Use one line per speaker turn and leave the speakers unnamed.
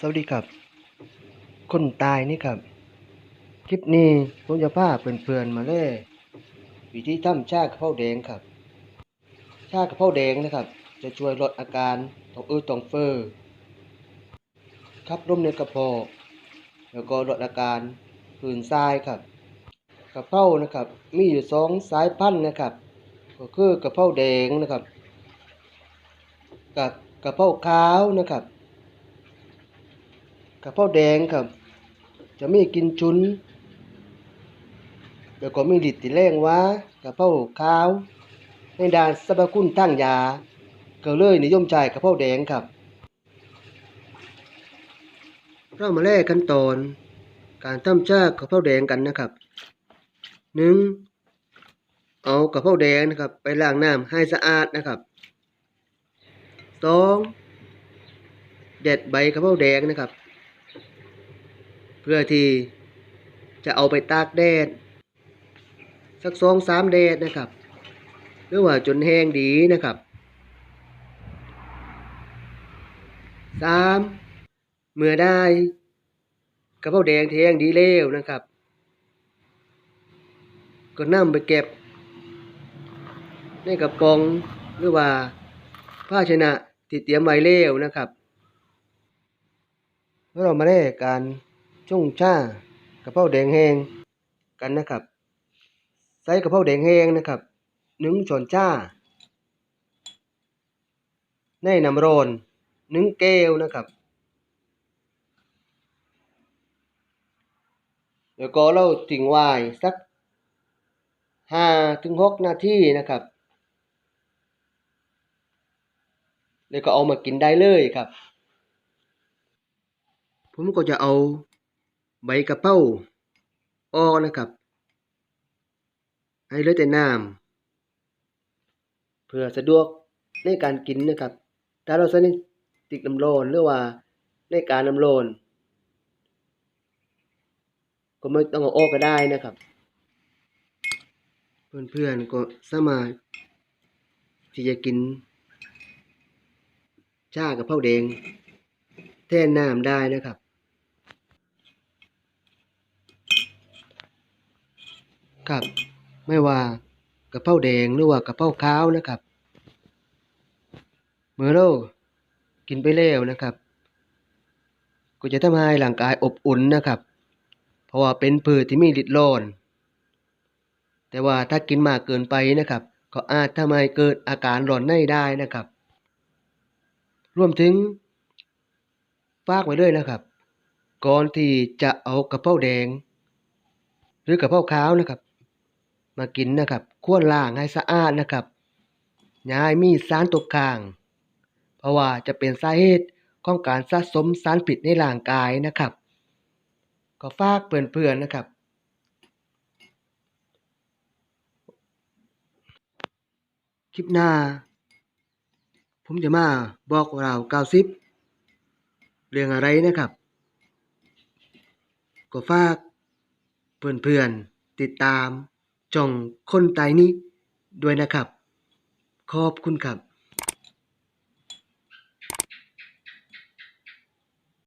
สวัสดีครับ คนตายนี่ครับ คลิปนี้ผมจะพาเพื่อนๆมาเล่วิธีทำชากระเพราแดงครับ ชากระเพราแดงนะครับ จะช่วยลดอาการท้องอืดท้องเฟ้อขับลมในกระเพาะแล้วก็ลดอาการผื่นทรายครับกระเพรานะครับ มีอยู่สองสายพันธุ์นะครับ ก็คือกระเพราแดงนะครับ กับกระเพราขาวนะครับ กระเพราแดงครับ จะมีกินฉุนแล้วก็มีฤทธิ์ที่แรงว่ากระเพราขาว ในด้านสรรพคุณทางยาก็เลยนิยมใช้กระเพราแดงครับ เรามาแลกขั้นตอน การทำชากระเพราแดงกันนะครับหนึ่งเอากระเพราแดงนะครับ ไปล้างน้ำให้สะอาดนะครับสองเด็ดใบกระเพราแดงนะครับ เพื่อที่จะเอาไปตากแดด สักสองสามแดดนะครับ หรือว่าจนแห้งดีนะครับสามเมื่อได้กระเพราแดงที่แห้งดีแล้วนะครับ ก็นำไปเก็บ ในกระป๋องหรือว่าภาชนะที่เตรียมไว้แล้วนะครับแล้วเรามาได้การ จุ่งชากระเพราแดงแห้งกันนะครับ ใส่กระเพราแดงแห้งนะครับหนึ่งช้อนชาในน้ำร้อนหนึ่งแก้วนะครับ แล้วก็เราทิ้งไว้สักห้าถึงหกนาทีนะครับ แล้วก็เอามากินได้เลยครับ ผมก็จะเอา ใบกระเพราออกนะครับ ให้เหลือแต่น้ำเพื่อสะดวกในการกินนะครับ ถ้าเราใส่ในติกน้ำร้อนหรือว่าในการน้ำร้อนก็ไม่ต้องเอาออกก็ได้นะครับ เพื่อนๆก็สามารถที่จะกินชากับเผาแดงแทนน้ำได้นะครับ ครับ ไม่ว่ากระเพราแดงหรือว่ากระเพราขาวนะครับเมื่อเรากินไปแล้วนะครับ ก็จะทำให้ร่างกายอบอุ่นนะครับ เพราะว่าเป็นพืชที่มีฤทธิ์ร้อน แต่ว่าถ้ากินมากเกินไปนะครับ ก็อาจทำให้เกิดอาการร้อนในได้นะครับ รวมถึงฝากไว้ด้วยนะครับ ก่อนที่จะเอากระเพราแดง หรือกระเพราขาวนะครับ มากินนะครับควรล้างให้สะอาดนะครับอย่าให้มีสารตกค้าง เพราะว่าจะเป็นสาเหตุของการสะสมสารพิษในร่างกายนะครับ ก็ฝากเพื่อนๆนะครับ คลิปหน้า ผมจะมาบอกเราเก้าสิบเรื่องอะไรนะครับ ก็ฝากเพื่อนๆติดตาม จองคนตายนี้ด้วยนะครับ ขอบคุณครับ